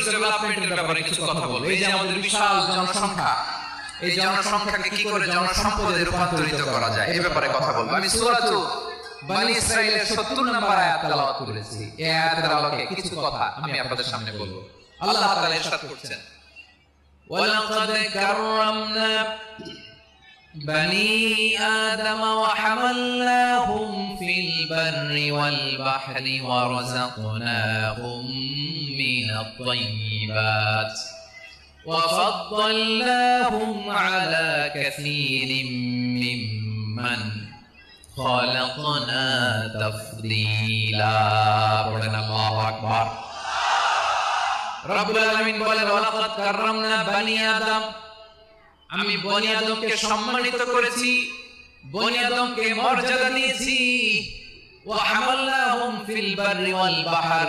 Huge ডেভেলপমেন্টের ব্যাপারে কিছু কথা বলবো এই যে আমাদের বিশাল জনসংখ্যা এই জনসংখ্যাকে কি করে জনসম্পদে রূপান্তরিত করা যায় এই ব্যাপারে কথা বলবো আমি সূরাতু বনি ইসরাইলের 70 নম্বর আয়াত তেলাওয়াত করেছি এই আয়াতের আলোকে কিছু কথা আমি আপনাদের সামনে বলবো আল্লাহ তাআলা ইরশাদ করছেন ولقد كرمنا بني آدم وحملناهم في البر والبحر ورزقناهم من الطيبات وفضلناهم على كثير ممن خلقنا تفضيلا قلنا الله أكبر রব্বুল আলামিন বলেন ওয়ালাকাদ কাররামনা বানি আদম আমি বনি আদমকে সম্মানিত করেছি বনি আদমকে মর্যাদা দিয়েছি ওয়া হামালনাহুম ফিল বাররি ওয়াল বাহর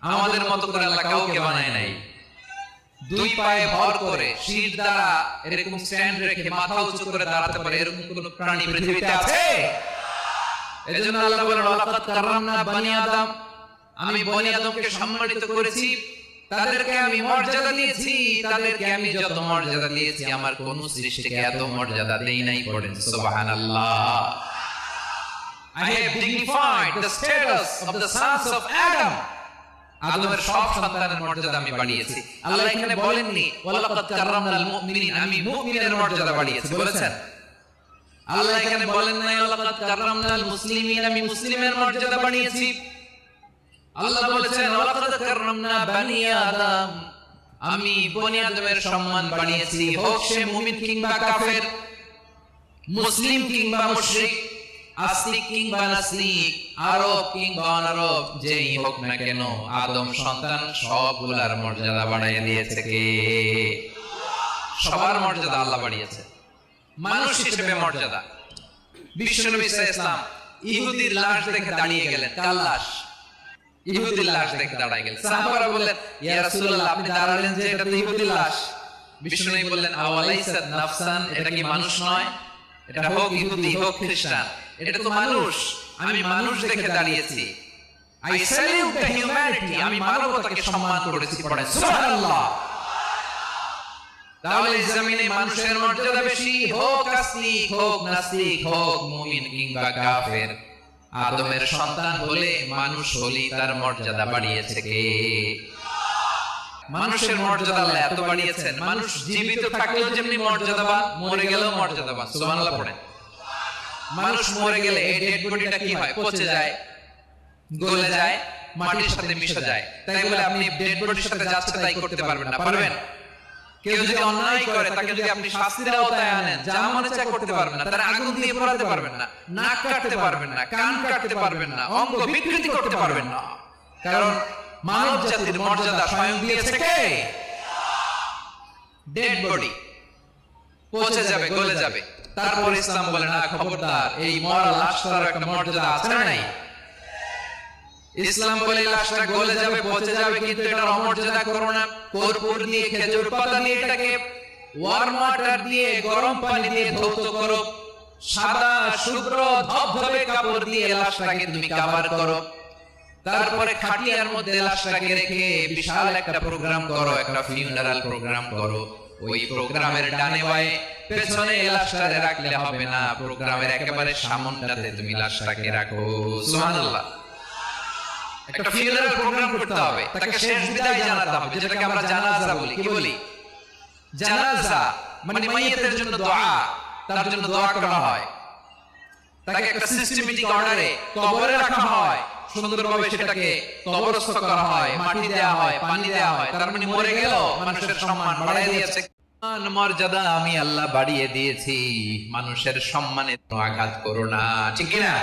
আমাদের মতো করে আল্লাহ কাউকে বানায় নাই। দুই পায়ে ভর করে শির দ্বারা এরকম স্ট্যান্ড রেখে মাথা উঁচু করে দাঁড়াতে পারে এরকম কোন প্রাণী পৃথিবীতে আছে? এজন্য আল্লাহ বলেন বানি আদম। আমি বনি আদমকে সম্মানিত করেছি। তাদেরকে আমি মর্যাদা দিয়েছি, তাদেরকে আমি যত মর্যাদা দিয়েছি, আমার কোন সৃষ্টিকে এত মর্যাদা দেই নাই পড়েন, সুবহানাল্লাহ। I have dignified the status of the sons of Adam আদমের সব সন্তানের মর্যাদা আমি বাড়িয়েছি। আল্লাহ এখানে বলেননি, ওয়ালাকাদ কাররামনাল মুমিনিন আমি মুমিনের মর্যাদা বাড়িয়েছি, বলেছেন? আল্লাহ এখানে বলেন নাই, ওয়ালাকাদ কাররামনাল মুসলিমিন আমি মুসলিমের মর্যাদা বাড়িয়েছি। আল্লাহ বলেছেন, ওয়ালাকাদ কাররামনা বানি আদম। আমি বনি আদমের সম্মান বাড়িয়েছি হোক সে মুমিন কিংবা কাফের, মুসলিম কিংবা মুশরিক, আস্তিক কিংবা নাস্তিক, আরব কিংবা অনারব, যেই হোক না কেন, আদম সন্তান সবগুলার মর্যাদা বাড়াইয়া দিয়েছে কে? সবার মর্যাদা আল্লাহ বাড়িয়েছে। মানুষ হিসেবে মর্যাদা। বিশ্বনবী ইসলাম ইহুদির লাশ দেখে দাঁড়িয়ে গেলেন। কাল লাশ? ইহুদির লাশ দেখে দাঁড়ায় গেলেন সাহাবারা বললেন ইয়া রাসূলুল্লাহ আপনি দাঁড়ালেন যে এটা তো ইহুদির লাশ। বললেন আওয়ালাইসাত নাফসান এটা কি মানুষ নয়? এটা হোক ইহুদি হোক খ্রিস্টান। এটা তো মানুষ। আমি মানুষ দেখে দাঁড়িয়েছি। আই স্যালিউট দ্য হিউম্যানিটি আমি মানবতাকে সম্মান করেছি পড়েন সুবহানাল্লাহ। তাহলে জমিনে মানুষের মর্যাদা বেশি হোক আস্তিক হোক নাস্তিক হোক মুমিন কিংবা কাফের। আদমের সন্তান হলে মানুষ হলি তার মর্যাদা বাড়িয়েছে কে? মানুষের মর্যাদা আল্লাহ এত বাড়িয়েছেন। মানুষ জীবিত থাকলেও যেমনি মর্যাদাবান, মরে গেলেও মর্যাদাবান। সুবহানাল্লাহ পড়েন। মানুষ মরে গেলে এই ডেড বডিটা কি হয়? পচে যায়, গলে যায়, মাটির সাথে মিশে যায়। তাই বলে আপনি ডেড বডির সাথে যাচ্ছে তাই করতে পারবেন না। পারবেন? কেউ যদি অন্যায় করে, তাকে যদি আপনি শাস্তির আওতায় আনেন, যা মনে চায় করতে পারবেন না, তার আগুন দিয়ে পোড়াতে পারবেন না, নাক কাটতে পারবেন না, কান কাটতে পারবেন না, অঙ্গ বিকৃতি করতে পারবেন না। কারণ মানব জাতির মর্যাদা স্বয়ং দিয়েছে কে? ডেড বডি যাবে, গলে যাবে। তারপর ইসলাম বলে, না, খবরদার, এই মরা লাশটার একটা মর্যাদা আছে না নাই? ইসলাম বলে লাশটা গলে যাবে, পচে যাবে, কিন্তু এটা অমর্যাদা করো না কর্পূর দিয়ে খেজুর পাতা দিয়ে এটাকে ওয়ার্ম ওয়াটার দিয়ে গরম পানি দিয়ে ধৌত করো। সাদা, শুভ্র, ধবধবে কাপড় দিয়ে লাশটাকে তুমি কভার করো। তারপরে খাটিয়ার মধ্যে লাশটাকে রেখে বিশাল একটা প্রোগ্রাম করো, একটা ফিউনারাল প্রোগ্রাম করো। ওই প্রোগ্রামের ডানে বায়ে, পেছনে লাশটারে রাখলে হবে না। প্রোগ্রামের একেবারে সামনটাতে তুমি লাশটাকে রাখো। সুবহানাল্লাহ। একটা ফিউনারাল প্রোগ্রাম করতে হবে তাকে শেষ বিদায় জানাতে হবে যেটাকে আমরা জানাজা বলি। কি বলি? জানাজা মানে মাইয়েতের জন্য দোয়া। তার জন্য দোয়া করা হয়। তাকে একটা সিস্টেমেটিক অর্ডারে কবরে রাখা হয়। সুন্দরভাবে সেটাকে কবরস্থ করা হয় মাটি দেওয়া হয় পানি দেওয়া হয়। তার মানে মরে গেল মানুষের সম্মান বাড়াই দিয়েছে। মর্যাদা আমি আল্লাহ বাড়িয়ে দিয়েছি মানুষের সম্মানে আঘাত করো না। ঠিক কিনা?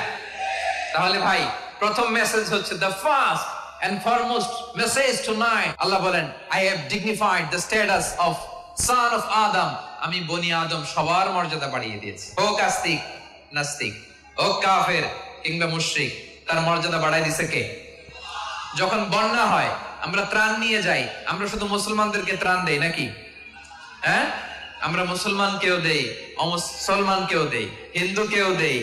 তাহলে ভাই প্রথম মেসেজ হচ্ছে the first and foremost message to night আল্লাহ বলেন I have dignified the status of son of Adam আমি বনি আদম সবার মর্যাদা বাড়িয়ে দিয়েছি। হোক আস্তিক নাস্তিক হোক কাফের কিংবা মুশরিক, তার মর্যাদা বাড়াই দিছে কে? যখন বন্যা হয়, আমরা ত্রাণ নিয়ে যাই, আমরা শুধু মুসলমানদেরকে ত্রাণ দেই নাকি? হ্যাঁ? আমরা মুসলমানকেও দেই অমুসলমানকেও দেই, হিন্দুকেও দেই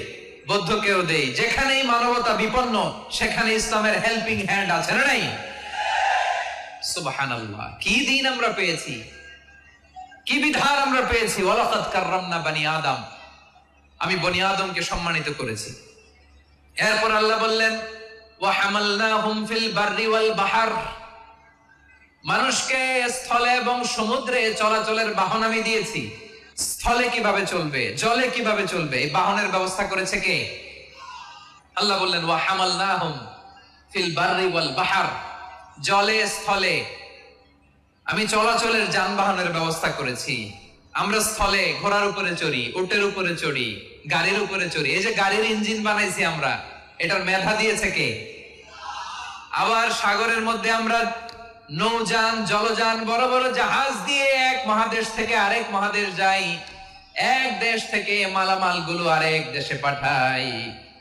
বৌদ্ধকেও দেই। যেখানেই মানবতা বিপন্ন, সেখানে ইসলামের হেল্পিং হ্যান্ড আছে, না নাই? সুবহানাল্লাহ। কি দিন আমরা পেয়েছি? কি বিধান আমরা পেয়েছি? ওয়ালাকাদ কাররামনা বানি আদম। আমি বনি আদমকে সম্মানিত করেছি। এরপর আল্লাহ বললেন, ওয়া হামালনাহুম ফিল বাররি ওয়াল বাহার। মানুষকে স্থলে এবং সমুদ্রে চলাচলের বাহন আমি দিয়েছি। স্থলে কীভাবে চলবে, জলে কীভাবে চলবে, এই বাহনের ব্যবস্থা করেছে কে? আল্লাহ বললেন, ওয়া হামালনাহুম ফিল বাররি ওয়াল বাহার। জলে, স্থলে। আমি চলাচলের যানবাহনের ব্যবস্থা করেছি। আমরা স্থলে ঘোড়ার উপরে চড়ি, উটের উপরে চড়ি, গাড়ির উপরে চড়ি। এই যে গাড়ির ইঞ্জিন বানাইছি আমরা, এটার মেধা দিয়েছে কে? আবার সাগরের মধ্যে আমরা নৌযান জলযান বড় বড় জাহাজ দিয়ে এক মহাদেশ থেকে আরেক মহাদেশ যাই এক দেশ থেকে মালামাল গুলো আরেক দেশে পাঠাই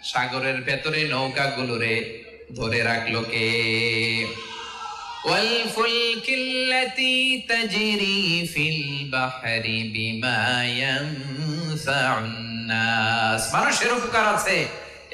সাগরের ভেতরে নৌকা গুলোরে ধরে রাখলো কে والفلك التي تجري في البحر بما ينفع الناس মানুষের উপকার আছে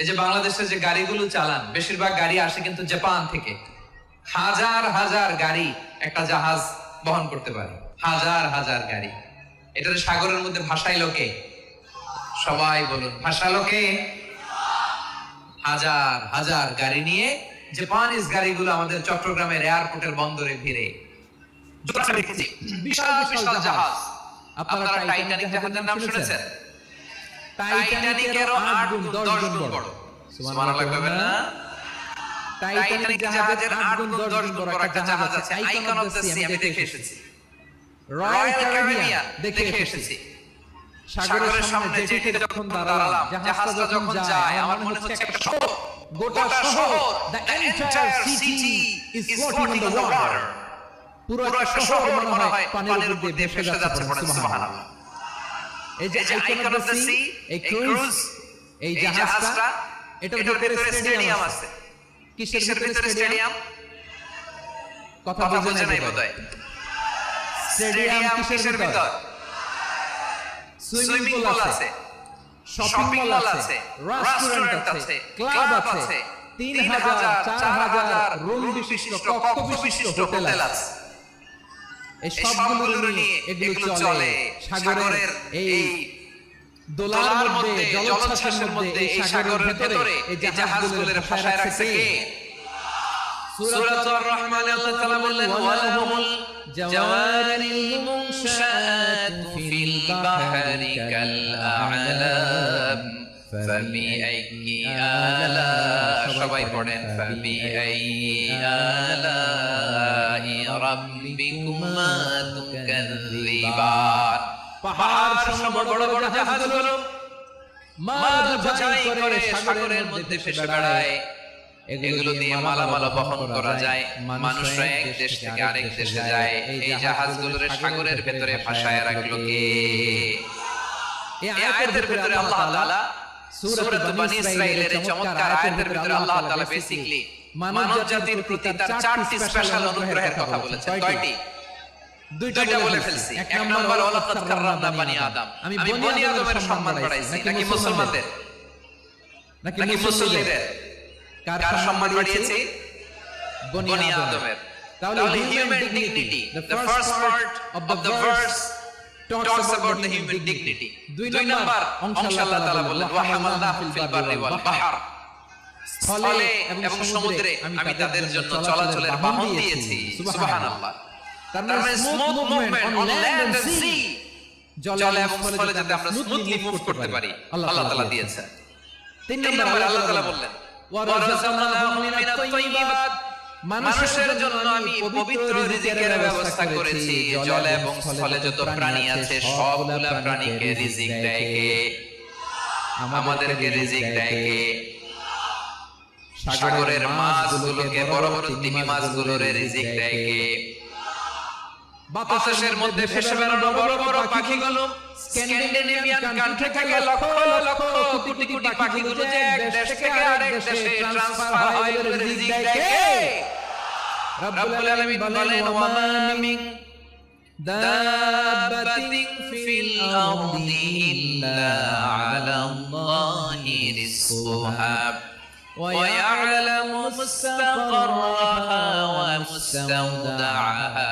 এই যে বাংলাদেশে যে গাড়িগুলো চালান বেশিরভাগ গাড়ি আসে কিন্তু জাপান থেকে। হাজার হাজার গাড়ি একটা জাহাজ বহন করতে পারে। হাজার হাজার গাড়ি। এটার সাগরের মধ্যে ভাসাইলো কে সবাই বলুন ভাসালো কে হাজার হাজার গাড়ি নিয়ে জাপানিজ গাড়িগুলো আমাদের চট্টগ্রামের এয়ারপোর্টের বন্দরে ভিড়ে। বিশাল বিশাল জাহাজ। আপনারা টাইটানিক জাহাজের নাম শুনেছেন? টাইটানিকেরও আট গুণ দশ গুণ বড়। সুবহানাল্লাহ কইবেন না। টাইটানিক জাহাজের আট গুণ দশ গুণ বড় একটা জাহাজ আছে। আইকন অফ দ্য সি আমি দেখে এসেছি। রয়্যাল ক্যারিবিয়ান দেখে এসেছি। সাগরের সামনে জেটিতে যখন দাঁড়ালাম জাহাজটা যখন যায় আমার মনে হচ্ছে একটা শহর। গোটা শহর the entire city is floating on the water পুরো শহর মনে হয় পানির উপর দিয়ে ভেসে যাচ্ছে সুবহানাল্লাহ। এই যে আইকন অফ দ্য সি এই ক্রুজ এই জাহাজটা এটার ভিতরে স্টেডিয়াম আছে। কিসের ভিতরে স্টেডিয়াম কথা বুঝে নাই বোধহয়। স্টেডিয়াম কিসের ভিতর? সুইমিং পুল আছে। শপিং মল আছে। রেস্টুরেন্ট আছে। ক্লাব আছে। তিন হাজার চার হাজার রুম বিশিষ্ট কক্ষ বিশিষ্ট হোটেল আছে। এই সবগুলো নিয়ে এগুলো চলে সাগরের এই দোলার মধ্যে জলোচ্ছ্বাসের মধ্যে এই সাগরের ভেতরে এই জাহাজগুলোর ভাষায় রাখছে কে? সূরাতুর রহমান আল্লাহ তাআলা বললেন ওয়ালাহুমুল জাওয়ারিল মুনশাআতু ফিল বাহরি কাল আ'লাম ফাবিআইয়ি আলা সবাই পড়েন ফাবিআইয়ি আলাই রাব্বিকুমা তুকাযযিবান পাহাড় সম বড় বড় জাহাজগুলো মাল বোঝাই করে সাগরের মধ্যে ভেসে বেড়ায়। এগুলো দিয়ে মালামাল বহন করা যায়। মানুষরা এক দেশ থেকে আরেক দেশে যায়। এই জাহাজগুলোর সাগরের ভেতরে ভাসায় রাখল কে? এই আয়াতের ভিতরে আল্লাহ তাআলা সূরাত বনী ইসরাঈলের চমৎকার আয়াতের ভিতরে আল্লাহ তাআলা বেসিক্যালি মানব জাতির প্রতি তার চারটি স্পেশাল অনুগ্রহের কথা বলেছেন। কয়টি? দুইটা বলে ফেলছি। এক নম্বর ওয়ালাকাদ কাররামনা বানি আদম। আমি বনি আদমের সম্মান বাড়াইছি। নাকি মুসলমানদের? নাকি মুসলিমদের কার সম্মান বাড়িয়েছি? বনি আদমের। তাহলে human dignity the first part of the verse talks about the human dignity. দুই নাম্বার অংশ আল্লাহ তাআলা বললেন ওয়া হামালনাহুম ফিল বাররি ওয়াল বাহর। স্থলে এবং সমুদ্রে আমি তাদের জন্য চলাচলের বাহন দিয়েছি। সুবহানাল্লাহ। তার মানে smooth movement on land and sea জলে এবং স্থলে যাতে আমরা স্মুথলি মুভ করতে পারি। আল্লাহ তাআলা দিয়েছেন। তিন তিন আল্লাহ তাআলা বললেন ওয়ারাযাকনাহুম মিনাত তাইয়্যিবাত মানুষের জন্য আমি পবিত্র রিজিকের ব্যবস্থা করেছি, জল এবং স্থলে যত প্রাণী আছে, সবগুলা প্রাণীকে রিজিক দেয় কে? আমাদেরকে রিজিক দেয় কে? সাগরের মাছগুলোকে, বড় বড় তিমি মাছগুলোর রিজিক দেয় কে? বাতাসের মধ্যে ভেসে বেড়ানো বড় বড় পাখিগুলো স্ক্যান্ডিনেভিয়ান কান্ট্রি থেকে লক্ষ লক্ষ কোটি কোটি পাখিগুলো যে এক দেশ থেকে আরেক দেশে ট্রান্সফার হয় এগুলোর রিজিক দেয় কে রব্বুল আলামিন বলেন ওয়া মা মিন দাব্বাতিন ফিল আরদি ইল্লা আলা আল্লাহি রিজকুহা ويعلم مستقرها ومستودعها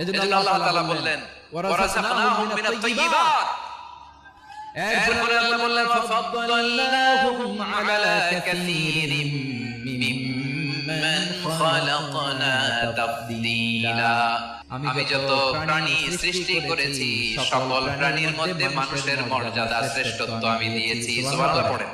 এজন্য আল্লাহ তাআলা বললেন ওয়ারাসাকনাহুম মিনাত তাইয়্যিবাত এরপরে আল্লাহ বললেন ফাফাদ্দালনাহুম আলা কাসীরিম মিম্মান খালাকনা তাফদীলা। আমি যত প্রাণী সৃষ্টি করেছি সকল প্রাণীর মধ্যে মানুষের মর্যাদা শ্রেষ্ঠত্ব আমি দিয়েছি। সুবহানাল্লাহ পড়েন।